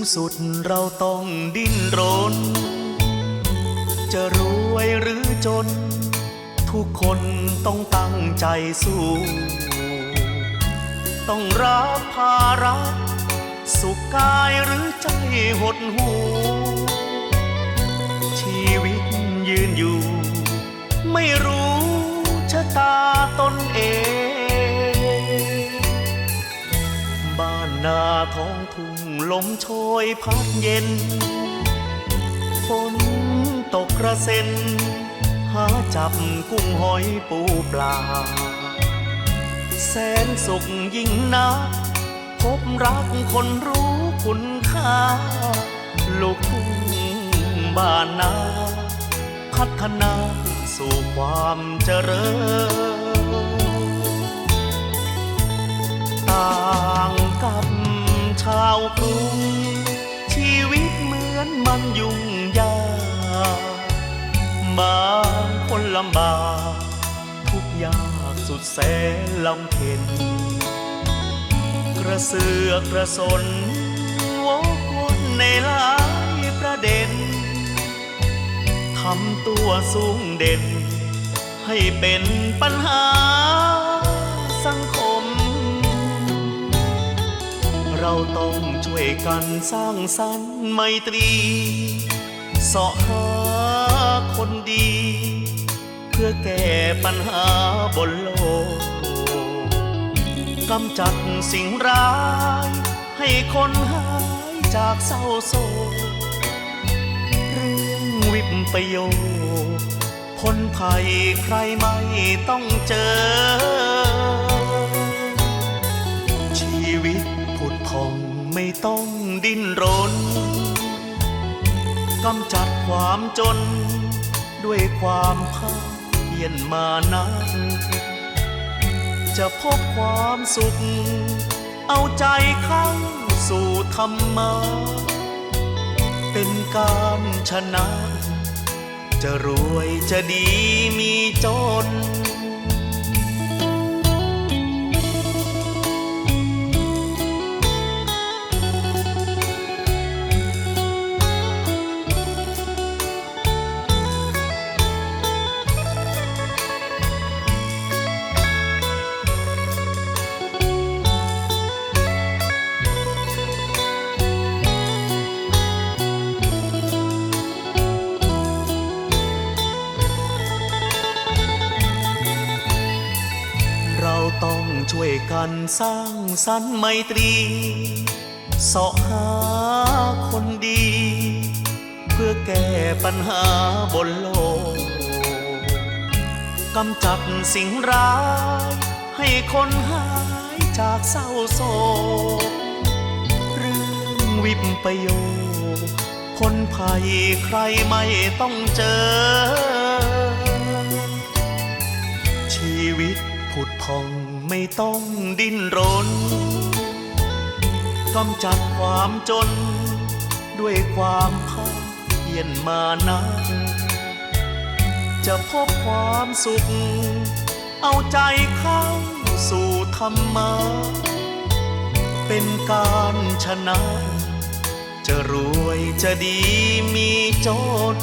สูงสุดเราต้องดิ้นรน จะรวยหรือจน ทุกคนต้องตั้งใจสู้ ต้องรับภาระสุขกายหรือใจหดหู ชีวิตยืนอยู่ ไม่รู้ ท้องทุ่งลมโชยพัดเย็น ฝนตกกระเซ็น หาจับกุ้งหอยปูปลา แสนสุขยิ่งนักพบรักคนรู้คุณค่า ลูกทุ่งบ้านนา พัฒนาสู่ความเจริญ ต่างกับ ชาวกรุงชีวิตเหมือนมันยุ่งยากบางคนลำบาก ทุกยากสุดแสนลำเค็นกระเสือกกระสนวกวนในหลายประเด็นทำตัวสูงเด่น ให้เป็นปัญหาสังคม เราต้องช่วยกันสร้างสรรค์ไมตรีเสาะหาคนดี เพื่อแก้ปัญหาบนโลกกำจัดสิ่งร้าย ให้คนหายจากเศร้าโศกเรื่องวิปโยคพ้นภัยใครไม่ต้องเจอ ชีวิต ผุดพองไม่ต้องดิ้นรนกำจัดความจน ด้วยความภาคเพียรมานะจะพบความสุข เอาใจเข้าสู่ธรรมะเป็นการชนะ จะรวยจะดีมีจน ต้องช่วยกันสร้างสรรค์ไมตรีสาะหาคนดี เพื่อแก้ปัญหาบนโลกกำจัดสิ่งร้าย ให้คนหายจากเศร้าโศกเรื่องวิปโยคพ้นภัยใครไม่ต้องเจอ ชีวิตผุดพอง ไม่ต้องดิ้นรนกำจัดความจน ด้วยความภาคเพียรมานะจะพบความสุข เอาใจเข้าสู่ธรรมะเป็นการชนะ จะรวยจะดีมีจน